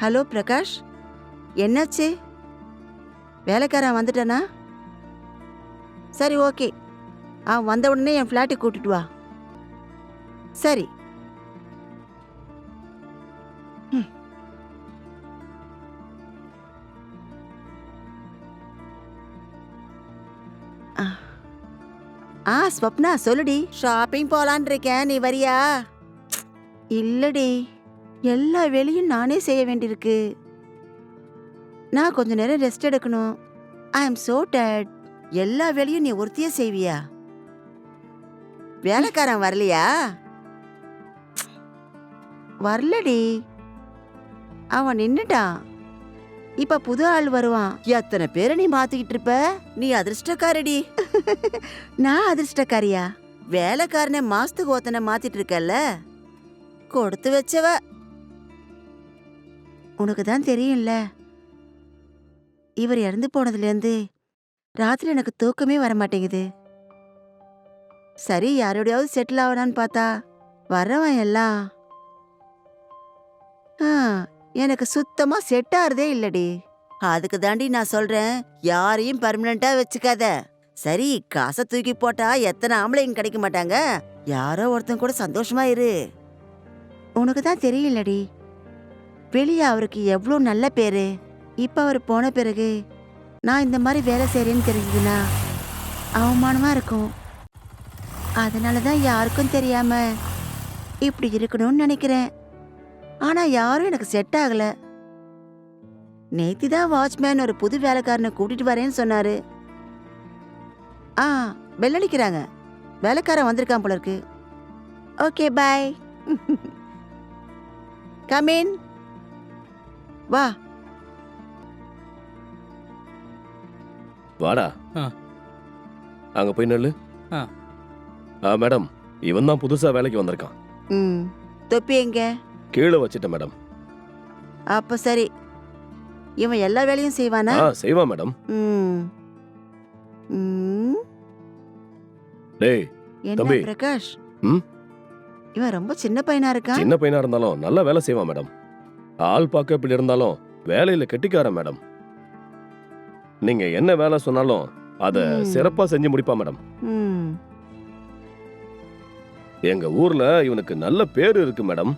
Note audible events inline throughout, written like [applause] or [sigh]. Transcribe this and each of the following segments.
Hello Prakash. என்னாச்சு? வேலைக்காரன் வந்துட்டானா? சரி ஓகே. ஆ வந்த உடனே என் ஃப்ளாட்டுக்கு கூட்டிட்டு வா. சரி. ஆ. ஸ்வப்னா சொல்லுடி. ஷாப்பிங் போலான் இருக்கேன் நீ வரியா? இல்லடி. எல்லா வேலையும் நானே செய்ய வேண்டியிருக்கு. நான் கொஞ்ச நேரம் ரெஸ்ட் எடுக்கணும். ஐ அம் சோ டயர்ட் எல்லா வேலையும் நீ ஒருத்தியே செய்வியா? வேலைக்காரன் வரலையா? வரலடி. அவன் நின்னுட்டான். இப்ப புது ஆள் வருவான். எத்தனை பேரை நீ மாத்திக்கிட்டு இருப்ப? நீ அதிர்ஷ்டக்காரடி. [laughs] நான் அதிர்ஷ்டக்காரியா? வேலைக்காரனை மாசத்துக்கு ஒத்தனை மாத்திட்டு இருக்கல்ல? கொடுத்து வச்சவ உனக்கு தான் தெரியும்ல. இவர் இறந்து போனதுலேருந்து ராத்திரி எனக்கு தூக்கமே வர மாட்டேங்குது சரி யாரோடையாவது செட்டில் ஆகலான்னு பார்த்தா வர்றவன் எல்லாம். ஆ, எனக்கு சுத்தமாக செட் ஆறதே இல்லடி. அதுக்கு தாண்டி நான் சொல்கிறேன் யாரையும் பர்மனெண்ட்டாக வச்சுக்காத. சரி காசை தூக்கி போட்டா எத்தனை ஆம்பளைங்க கிடைக்க மாட்டாங்க? யாரோ ஒருத்தன் கூட சந்தோஷமா இரு. உனக்கு தான் தெரியலடி வெளியே அவருக்கு எவ்வளோ நல்ல பேர். இப்போ அவர் போன பிறகு நான் இந்த மாதிரி வேலை செய்கிறேன்னு தெரிஞ்சதுன்னா அவமானமாக இருக்கும். அதனால தான் யாருக்கும் தெரியாமல் இப்படி இருக்கணும்னு நினைக்கிறேன். ஆனால் யாரும் எனக்கு செட் ஆகலை. நேத்தி தான் வாட்ச்மேன் ஒரு புது வேலைக்காரனை கூட்டிட்டு வரேன்னு சொன்னார். ஆ வெள்ளடிக்கிறாங்க வேலைக்காரன் வந்திருக்கான் போல இருக்கு. ஓகே பாய் கமீன் வா. வாடா. ஆ. அங்க போய் நில்லு. ஆ. ஆ மேடம் இவன் தான் புதுசா வேலைக்கு வந்திருக்கான். ம் தொப்பி எங்க? கீழே வச்சுட்டேன் மேடம். அப்ப சரி. இவன் எல்லா வேலையும் செய்வானா? ஆ செய்வான் மேடம். ம். ம். டேய் என்ன தம்பி. பிரகாஷ்? ம்? இவன் ரொம்ப சின்ன பையனா இருக்கான்? சின்ன பையனா இருந்தாலும் நல்ல வேலை செய்வான் மேடம். ஆள் பார்க்க இப்படி இருந்தாலும் வேலையில கெட்டிக்காரன் மேடம். நீங்க என்ன வேலை சொன்னாலும் அத. சிறப்பா செஞ்சு முடிப்பான் மேடம். ம். எங்க ஊர்ல இவனுக்கு நல்ல பேரு இருக்கு மேடம்.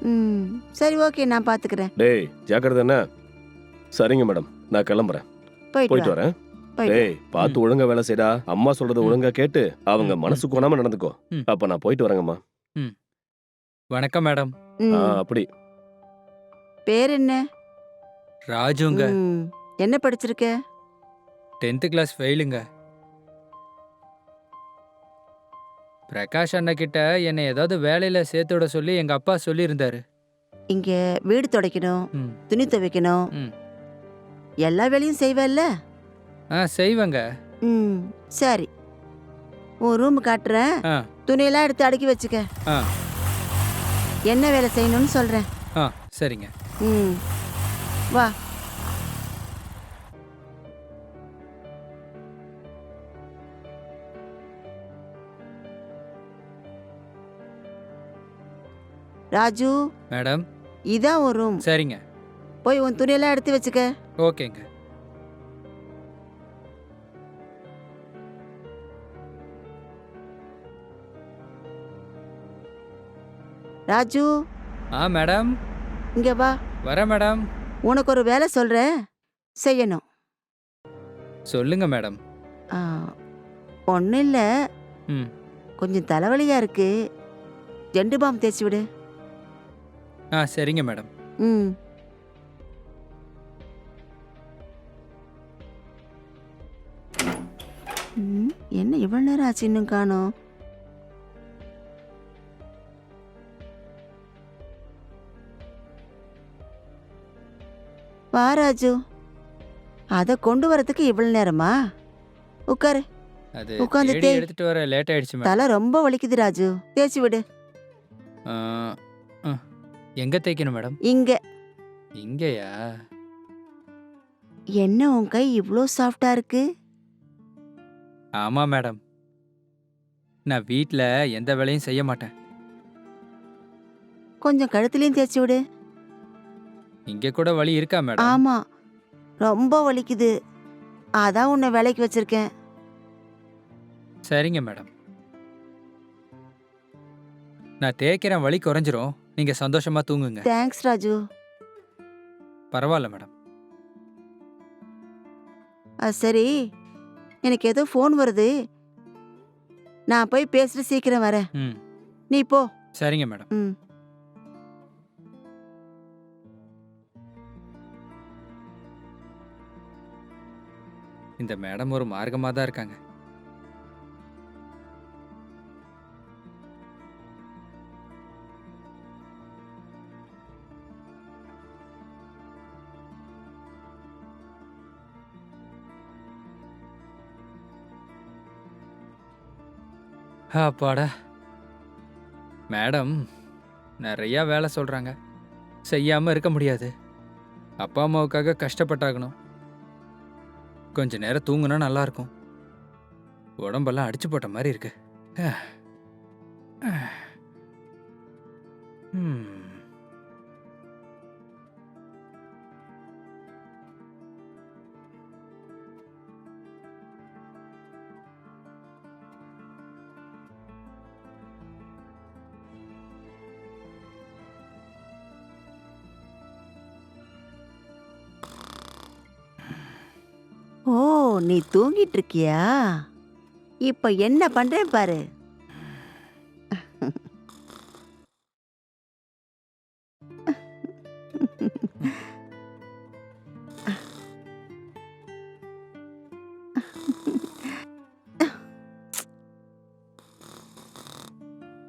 ம். சரி ஓகே நான் பாத்துக்கிறேன். டேய் ஜாக்கிரதை என்ன? சரிங்க மேடம் நான் கிளம்புறேன். போயிட்டு போயிட்டு வா. வரேன். போயிட்டு. டேய் பார்த்து ஒழுங்கா வேலை செய்டா. அம்மா சொல்றத. ஒழுங்கா கேட்டு அவங்க மனசு கொணாம நடந்துக்கோ. ம். அப்ப நான் போயிட்டு வரேங்கம்மா. வணக்கம் மேடம். ம். ஆ அப்படி. பேர் என்ன ராஜுங்க. ம். என்ன படிச்சிருக்க? டென்த்து கிளாஸ் ஃபெயிலுங்க. பிரகாஷ் அண்ணா கிட்ட என்னை ஏதாவது வேலையில சேர்த்து விட சொல்லி எங்க அப்பா சொல்லியிருந்தாரு. இங்க வீடு துடைக்கணும் ம். துணி துவைக்கணும். ம். எல்லா வேலையும் செய்வேல்ல? ஆ செய்வேங்க. ம் சரி. உன் ரூம் காட்டுறேன். ஆ. துணியெல்லாம் எடுத்து அடுக்கி வச்சுக்க. ஆ. என்ன வேலை செய்யணும்னு சொல்றேன். ஆ சரிங்க. ம். வா. ராஜு மேடம். இதான் ஒரு ரூம் சரிங்க. போய் உன் துணியெல்லாம் எடுத்து வச்சுக்க. ஓகேங்க. ராஜு. ஆ மேடம். இங்க வா. வரேன் மேடம். உனக்கு ஒரு வேலை சொல்றேன். செய்யணும். சொல்லுங்க மேடம். ஒன்றும் இல்லை. ம். கொஞ்சம் தலைவலியா இருக்கு. ஜெண்டு பாம் தேய்ச்சி விடு. ஆ சரிங்க மேடம். ம் என்ன இவ்வளவு நேரம் ஆச்சு இன்னும் காணோம்? வா ராஜு. அத கொண்டு வரதுக்கு இவ்வளவு நேரமா? உட்காரு அது உட்காந்து தேய். எடுத்துட்டு வர லேட் ஆயிடுச்சு மேடம். தலை ரொம்ப வலிக்குது ராஜு. தேய்ச்சி விடு. ஆ, ஆ. எங்க தேய்க்கணும் மேடம்? இங்க. இங்கேயா? என்ன உன் கை இவ்ளோ சாஃப்டா இருக்கு? ஆமா மேடம். நான் வீட்ல எந்த வேலையும் செய்ய மாட்டேன். கொஞ்சம் கழுத்துலயும் தேய்ச்சி விடு. இங்க கூட வலி இருக்கா மேடம்? ஆமா. ரொம்ப வலிக்குது. அதான் உன்னை வேலைக்கு வச்சிருக்கேன். சரிங்க மேடம். நான் தேய்க்கிறேன் வலி குறைஞ்சிரும். நீங்க சந்தோஷமா தூங்குங்க. தேங்க்ஸ் ராஜு. பரவாயில்ல மேடம். அது சரி. எனக்கு ஏதோ ஃபோன் வருது. நான் போய் பேசிட்டு சீக்கிரம் வரேன். ம். நீ போ. சரிங்க மேடம். ம். இந்த மேடம் ஒரு மார்க்கமா தான் இருக்காங்க. அப்பாடா. மேடம் நிறையா வேலை சொல்கிறாங்க செய்யாமல் இருக்க முடியாது. அப்பா அம்மாவுக்காக கஷ்டப்பட்டாகணும். கொஞ்ச நேரம் தூங்குனா நல்லா இருக்கும் உடம்பெல்லாம் அடிச்சு போட்ட மாதிரி இருக்கு. ம். ஓ நீ தூங்கிட்டு இருக்கியா இப்ப என்ன பண்றேன் பாரு.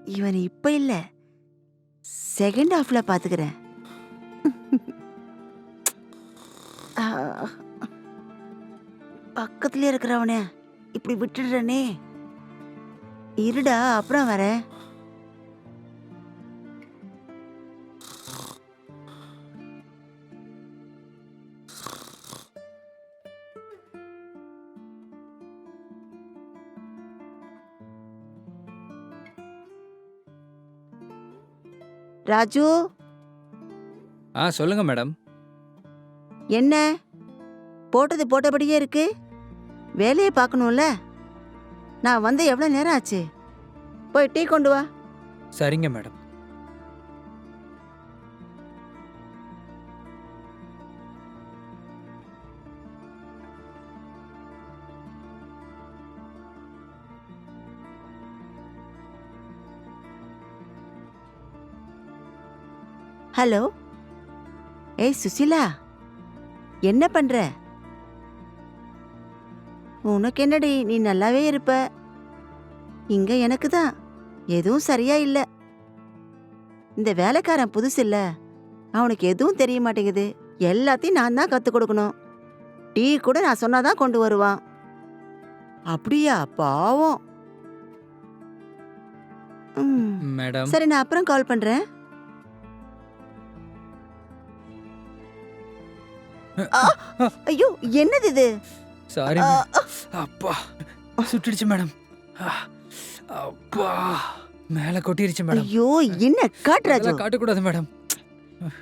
இவன் இப்ப இல்ல. செகண்ட் ஹாஃப்ல பாத்துக்கிறேன். பக்கத்துல இருக்கிறவனே இப்படி விட்டுடுறனே. இருடா அப்புறம் வரேன். ராஜு? ஆ சொல்லுங்க மேடம். என்ன? போட்டது போட்டபடியே இருக்கு? வேலையை பார்க்கணும்ல? நான் வந்து எவ்வளோ நேரம் ஆச்சு? போய் டீ கொண்டு வா. சரிங்க மேடம். ஹலோ? ஏய் சுசிலா. என்ன பண்ற? உனக்கு என்னடி நீ நல்லாவே இருப்ப. இங்க எனக்கு தான். எதுவும் சரியா இல்ல. இந்த வேலைக்காரன் புதுசு இல்ல. அவனுக்கு எதுவும் தெரிய மாட்டேங்குது. எல்லாத்தையும் நான் தான் கத்து கொடுக்கணும். டீ கூட நான் சொன்னாதான் கொண்டு வருவான். அப்படியா? பாவம். மேடம். சரி நான் அப்புறம் கால் பண்றேன். [laughs] ஐயோ என்னது இது? சாரி. அப்பா சுட்டுடுச்சு மேடம் அப்பா. மேல கொட்டிருச்சு மேடம் ஐயோ என்ன காட்டு ராஜு அதெல்லாம் காட்டக்கூடாது மேடம்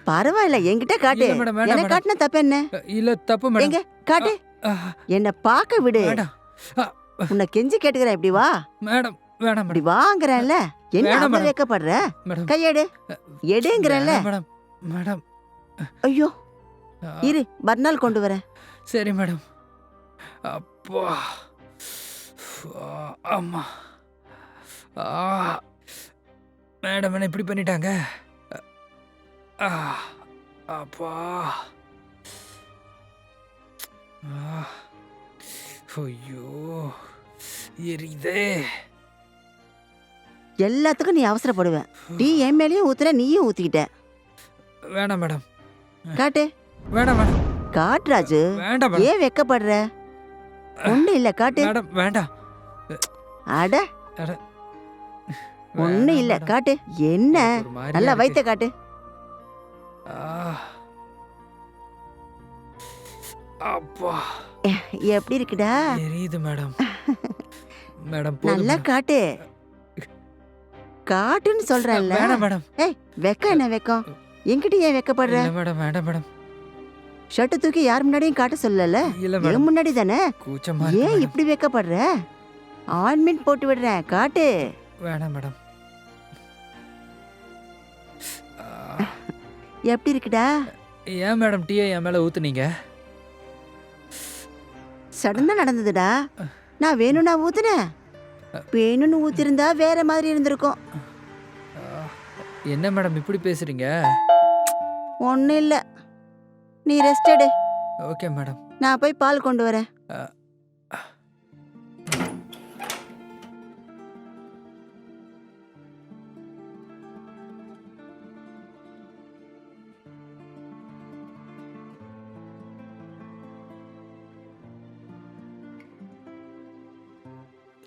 பரவாயில்ல என்கிட்ட காட்டு. என்ன. காட்டுன தப்பு என்ன? இல்ல தப்பு மேடம் எங்க? காட்டு. என்ன பாக்க விடு. உன்னை கெஞ்சி கேட்டுக்கிறேன் இப்படி வா. மேடம் வேண்டாம் இப்படி வாங்குறேன்ல. என்ன வேணாம் மேடம். வைக்கப்படுற? கையெடு. எடுங்கிறேன்ல. மேடம். மேடம். ஐயோ. இரு மறுநாள் கொண்டு வரேன். சரி மேடம். அப்பா. அம்மா. ஆ. மேடம் என்ன இப்படி பண்ணிட்டாங்க? அப்பா. ஐயோ எரியுதே. எல்லாத்துக்கும் நீ அவசரப்படுவேன். டீ என் மேலயும் ஊத்துற நீயும் ஊத்திக்கிட்ட. வேணாம் மேடம். காட்டு. வேண்டாம் மேடம். காட்டு ராஜு வேண்டாம் மேடம். ஏன் வெக்கப்படுற? ஒண்ணு இல்ல காட்டு. மேடம் வேண்டாம் அட. ஒண்ணு இல்ல. காட்டு. என்ன? எனக்கு ஒரு மாதிரியா நல்லா இருக்கு. வைத்த காட்டு. ஆ. அப்பா. எப்படி இருக்குடா? எரியுது மேடம். [laughs] மேடம் நல்லா காட்டு. காட்டுன்னு சொல்றேன்ல. வேணாம் மேடம். ஏய் வெக்கம் என்ன வெக்கம்? என்கிட்ட ஏன் வெக்கப்படுற? இல்ல மேடம் வேண்டாம் மேடம். ஷர்ட் தூக்கி யார் முன்னாடியும் காட்ட சொல்லல. இல்ல என் முன்னாடி தானே? ஏன். இப்படி வெக்கப்படுற? ஆயின்மெண்ட் போட்டு விடுறேன். காட்டு. வேணாம் மேடம். எப்படி இருக்குடா? ஏன் மேடம் டீயை என் மேல ஊத்துனீங்க? சடனா நடந்ததுடா. நான் வேணும்னா ஊத்துனேன். வேணும்னு ஊத்திருந்தா வேற மாதிரி இருந்திருக்கும். என்ன மேடம் இப்படி பேசுறீங்க? ஒன்றும் இல்லை. நீ ரெஸ்ட் எடு. ஓகே மேடம் நான் போய் பால் கொண்டு வரேன்.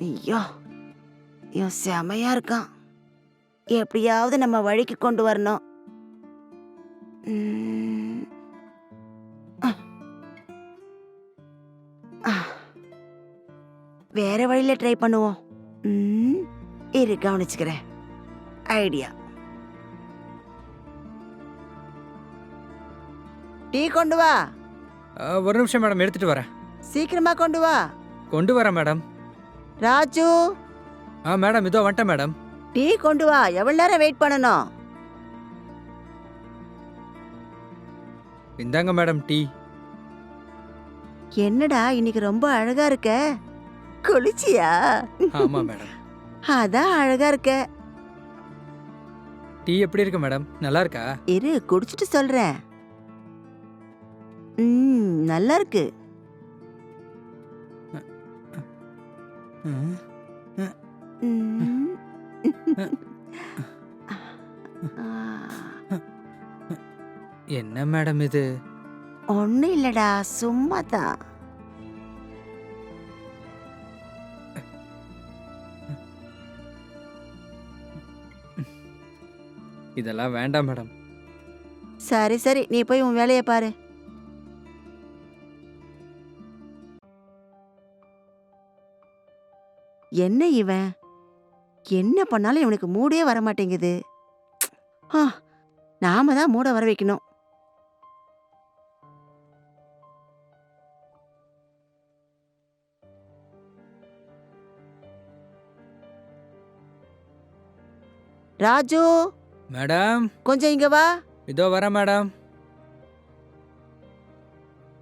ஐயோ இவன் செமையா இருக்கான். எப்படியாவது நம்ம வழிக்கு கொண்டு வரணும். வேற வழியில ட்ரை பண்ணுவோம். இரு கவனிச்சுக்கிறேன். ஐடியா. டீ கொண்டு வா. ஒரு நிமிஷம் மேடம் எடுத்துட்டு வரேன். சீக்கிரமா கொண்டு வா. கொண்டு வரேன் மேடம். ராஜு. ஆ மேடம் இதோ வந்துட்டேன் மேடம். டீ கொண்டு வா எவ்வளவு நேரம் வெயிட் பண்ணணும்? இந்தாங்க மேடம் டீ. என்னடா இன்னைக்கு ரொம்ப அழகா இருக்க? குளிச்சியா? ஆமா மேடம். அதான் அழகா இருக்க. டீ எப்படி இருக்கு மேடம்? நல்லா இருக்கா? இரு குடிச்சிட்டு சொல்றேன். ம் நல்லா இருக்கு. என்ன மேடம் இது? ஒண்ணும் இல்லடா சும்மா தான் இதெல்லாம் வேண்டாம் மேடம். சரி சரி. நீ போய் உன் வேலையை பாரு. என்ன இவன்? என்ன பண்ணாலும் இவனுக்கு மூடே வர மாட்டேங்குது. ஆ, நாம தான் மூட வர வைக்கணும். ராஜு! மேடம். கொஞ்சம் இங்க வா. இதோ வரேன் மேடம்.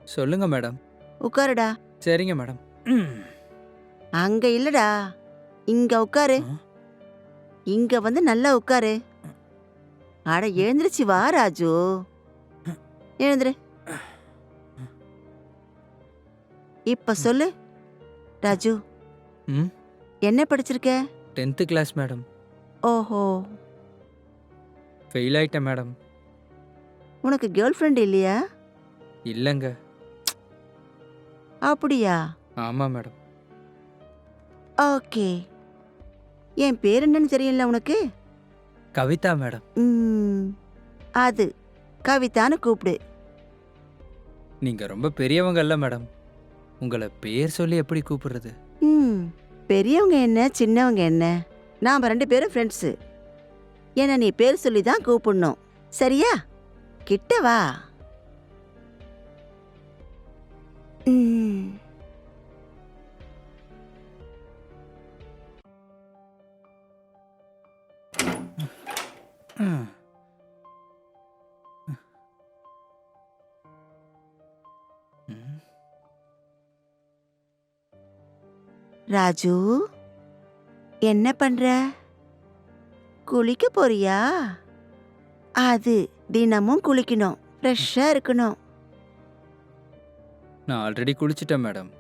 சொல்லுங்க மேடம். உட்காருடா. சரிங்க மேடம். அங்க இல்லடா. இங்க உட்காரு? இங்க வந்து நல்லா உட்காரு. அட எழுந்திருச்சு வா ராஜு. எழுந்துரு. இப்ப சொல்லு. ராஜு. என்ன படிச்சிருக்க? Tenth class madam. ஓஹோ. ஃபெயில் ஆயிட்டேன் மேடம் உனக்கு கேர்ள் ஃப்ரெண்ட் இல்லையா? இல்லைங்க. அப்படியா? ஆமாம் மேடம் ஓகே. என் பேர் என்னன்னு தெரியல உனக்கு? கவிதா மேடம் ம், அது. கவிதான்னு கூப்பிடு. நீங்கள் ரொம்ப பெரியவங்க இல்லை மேடம் உங்களை பேர் சொல்லி எப்படி கூப்பிடுறது? ம் பெரியவங்க என்ன சின்னவங்க என்ன? நாம ரெண்டு பேரும் ஃப்ரெண்ட்ஸு என்ன நீ பேர் சொல்லி தான் கூப்பிடணும். சரியா? கிட்ட வா. ராஜு என்ன பண்ற? குளிக்க போறியா? அது தினமும் குளிக்கணும். ஃப்ரெஷ்ஷா இருக்கணும். நான் ஆல்ரெடி குளிச்சிட்டேன் மேடம்.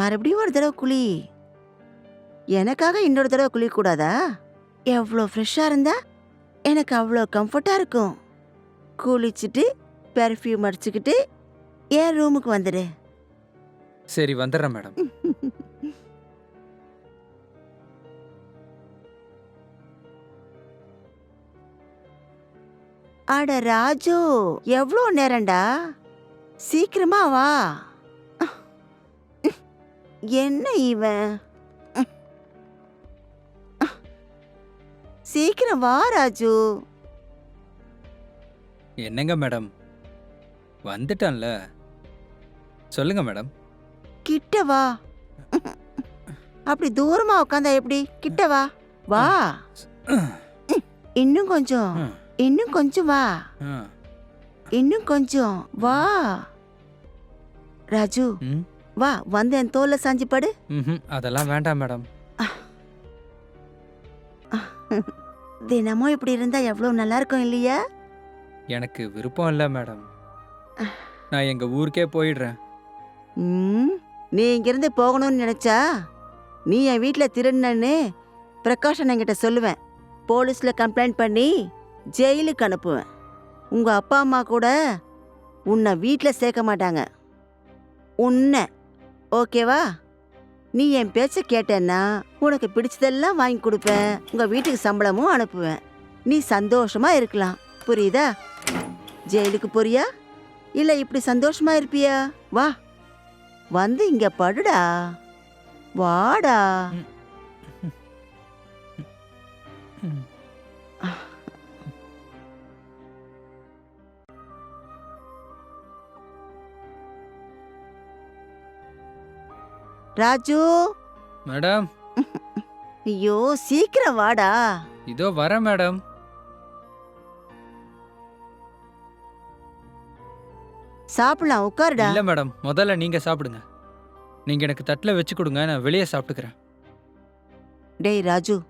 மறுபடியும் ஒரு தடவை குளி. எனக்காக இன்னொரு தடவை குளிக்க கூடாதா எவ்வளோ ஃப்ரெஷ்ஷாக இருந்தா எனக்கு அவ்வளோ கம்ஃபர்ட்டாக இருக்கும். குளிச்சுட்டு பெர்ஃப்யூம் அடிச்சுக்கிட்டு என் ரூமுக்கு வந்துடு. சரி வந்துடுறேன் மேடம். அட ராஜு எவ்வளோ நேரம்டா? சீக்கிரமா வா. என்ன இவன்? சீக்கிரம் வா ராஜு. என்னங்க மேடம்? வந்துட்டேன்ல. சொல்லுங்க மேடம். கிட்ட வா. அப்படி தூரமா உட்காந்தா எப்படி? கிட்ட வா. வா. இன்னும் கொஞ்சம். இன்னும் கொஞ்சம் வா. இன்னும் கொஞ்சம் வா. ராஜு வா வந்து என் தோல்ல சாஞ்சி படு. அதெல்லாம் வேண்டாம் மேடம். தினமும் இப்படி இருந்தா எவ்வளவு நல்லா இருக்கும் இல்லையா? எனக்கு விருப்பம் இல்லை மேடம். நான் எங்க ஊருக்கே போயிடுறேன். நீ இங்கிருந்து போகணும்னு நினைச்சா நீ என் வீட்ல திருடனன்னு பிரகாஷன் என்கிட்ட சொல்லுவேன். போலீஸ்ல கம்ப்ளைண்ட் பண்ணி ஜெயிலுக்கு அனுப்புவேன். உங்கள் அப்பா அம்மா கூட உன்னை வீட்டில் சேர்க்க மாட்டாங்க. உன்னை. ஓகேவா? நீ என் பேச்ச கேட்டேன்னா உனக்கு பிடிச்சதெல்லாம் வாங்கி கொடுப்பேன். உங்கள் வீட்டுக்கு சம்பளமும் அனுப்புவேன். நீ சந்தோஷமாக இருக்கலாம். புரியுதா? ஜெயிலுக்கு போறியா? இல்லை இப்படி சந்தோஷமாக இருப்பியா? வா. வந்து இங்கே படுடா. வாடா. ராஜு? மேடம். ஐயோ சீக்கிரம் வாடா. இதோ வரேன் மேடம். சாப்பிடலாம் உட்காருடா. இல்ல மேடம். முதல்ல நீங்க சாப்பிடுங்க. நீங்க எனக்கு தட்டில் வச்சு கொடுங்க நான் வெளியே சாப்பிட்டுக்கிறேன். டேய் ராஜு.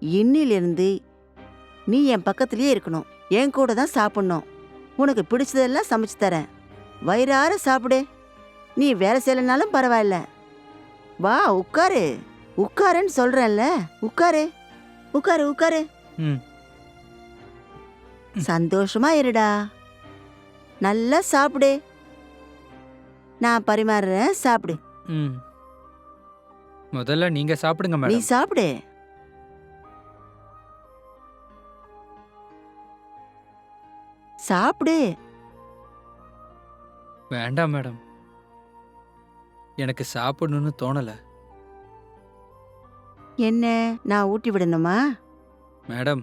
இன்னிலிருந்து நீ என் பக்கத்துலயே இருக்கணும். என் கூட தான் சாப்பிடணும். உனக்கு பிடிச்சதெல்லாம் சமைச்சு தரேன். வயிறார சாப்பிடு. நீ வேலை செய்யலைனாலும் பரவாயில்ல. வா உட்காரு. உட்காருன்னு சொல்றேன்ல. உட்காரு. உட்காரு உட்காரு. ம். சந்தோஷமா இருடா. நல்லா சாப்பிடு. நான் பரிமாறுறேன் சாப்பிடு. ம். முதல்ல நீங்க சாப்பிடுங்க நீ மேடம். சாப்பிடு. சாப்பிடு. வேண்டாம் மேடம். எனக்கு சாப்பிடணும்னு தோணல. என்ன? நான் ஊட்டி விடணுமா? மேடம்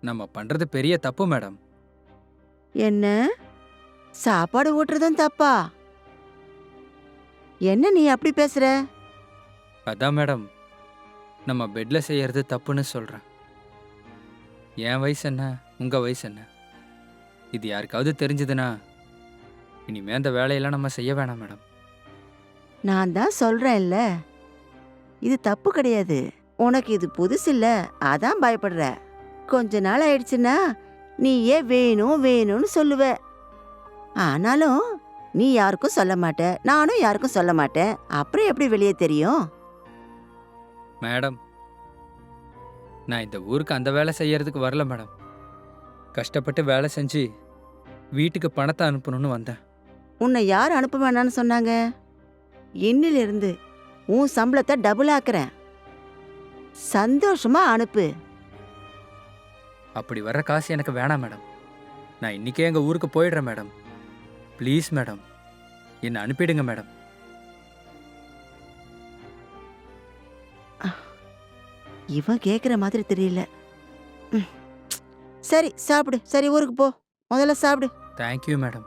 நம்ம பண்றது பெரிய தப்பு மேடம். என்ன? சாப்பாடு ஊட்டுறதும் தப்பா? என்ன நீ அப்படி பேசுற? அதான் மேடம் நம்ம பெட்ல செய்யறது தப்புன்னு சொல்றேன். என் வயசு என்ன? உங்க வயசு என்ன? இது யாருக்காவது தெரிஞ்சதுன்னா இனிமே அந்த வேலையெல்லாம் நம்ம செய்ய வேணாம் மேடம். நான் தான் சொல்றேன்ல. இது தப்பு கிடையாது. உனக்கு இது புதுசு இல்ல அதான் பயப்படுற. கொஞ்ச நாள் ஆயிடுச்சுன்னா நீ ஏன் வேணும் வேணும்னு சொல்லுவ. ஆனாலும் நீ யாருக்கும் சொல்ல மாட்ட. நானும் யாருக்கும் சொல்ல மாட்டேன் அப்புறம் எப்படி வெளியே தெரியும்? மேடம் நான் இந்த ஊருக்கு அந்த வேலை செய்யறதுக்கு வரல மேடம். கஷ்டப்பட்டு வேலை செஞ்சு வீட்டுக்கு பணத்தை அனுப்பணும்னு வந்தேன். உன்னை யார் அனுப்ப வேணாம்னு சொன்னாங்க? இன்னிலிருந்து உன் சம்பளத்தை டபுள் ஆக்குறேன். சந்தோஷமா அனுப்பு. அப்படி வர்ற காசு எனக்கு வேணாம் மேடம். நான் இன்னைக்கே எங்கள் ஊருக்கு போயிடுறேன் மேடம். Please madam. என்னை அனுப்பிடுங்க மேடம். இவன் கேக்குற மாதிரி தெரியல. சரி சாப்பிடு. சரி ஊருக்கு போ. முதல்ல சாப்பிடு. Thank you madam.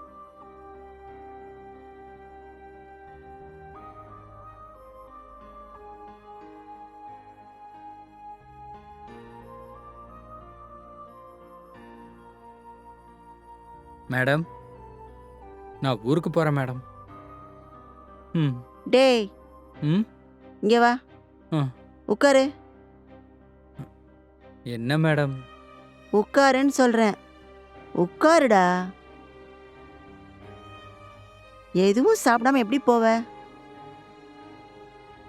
மேடம். நான் ஊருக்கு போகிறேன் மேடம். ம். டேய். ம்? இங்க வா. ஆ. உட்காரு என்ன மேடம்? உட்காருன்னு சொல்றேன். உட்காருடா எதுவும் சாப்பிடாம எப்படி போவ?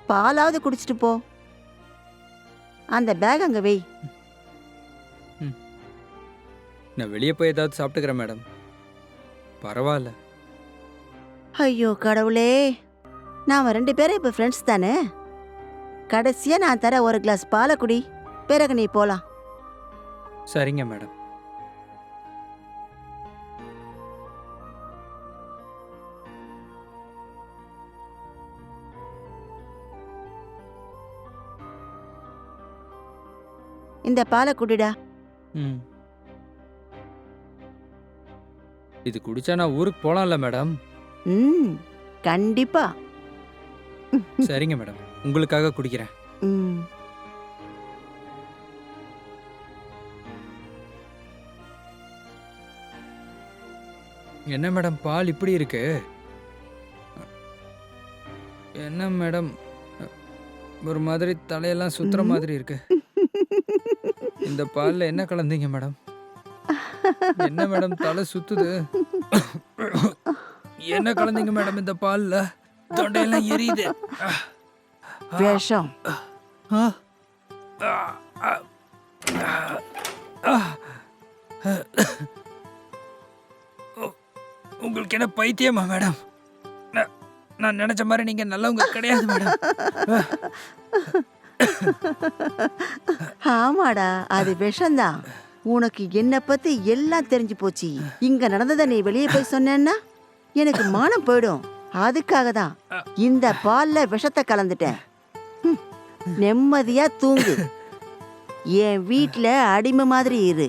பாலாவது குடிச்சிட்டு போ. அந்த பேக் அங்க வை. நான் வெளியே போய் ஏதாவது சாப்பிட்டுக்கிறேன் மேடம். பரவாயில்ல. ஐயோ கடவுளே. நாம ரெண்டு பேரும் இப்ப ஃப்ரெண்ட்ஸ் தானே? கடைசியா நான் தர ஒரு கிளாஸ் பாலை குடி பிறகு நீ போலாம். சரிங்க மேடம். இந்த பாலை குடிடா ம். இது குடிச்சா நான் ஊருக்கு போலாம்ல மேடம். ம் கண்டிப்பா. சரிங்க மேடம். உங்களுக்காக குடிக்கிறேன். ம். என்ன மேடம்? பால் இப்படி இருக்கு? என்ன மேடம்? ஒரு மாதிரி தலையெல்லாம் சுத்துற. மாதிரி இருக்கு. இந்த பால்ல என்ன கலந்தீங்க மேடம்? என்ன மேடம் தலை சுத்துது? என்ன கலந்தீங்க மேடம் இந்த பால்ல? தொண்டையெல்லாம் எரியுது. விஷம். உங்களுக்கு என்ன பைத்தியமா மேடம்? நான்- நான் நினைச்ச மாதிரி நீங்க நல்லவங்க கிடையாது மேடம். ஆமாடா அது விஷம்தான். உனக்கு என்ன பத்தி எல்லாம் தெரிஞ்சு போச்சு. இங்க நடந்ததை நீ வெளியே போய் சொன்னேன்னா எனக்கு மானம் போயிடும். அதுக்காக தான் இந்த பால்ல விஷத்தை கலந்துட்டேன். நிம்மதியா தூங்கு. என் வீட்டில் அடிமை மாதிரி இரு.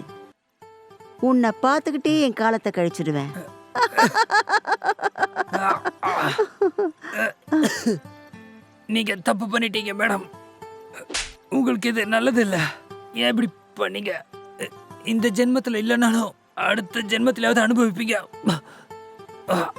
உன்னை பார்த்துக்கிட்டே என் காலத்தை கழிச்சிடுவேன். நீங்க தப்பு பண்ணிட்டீங்க மேடம். உங்களுக்கு இது நல்லது இல்லை ஏன் இப்படி பண்ணீங்க? இந்த ஜென்மத்தில் இல்லைனாலும் அடுத்த ஜென்மத்திலாவது அனுபவிப்பீங்க. ஆ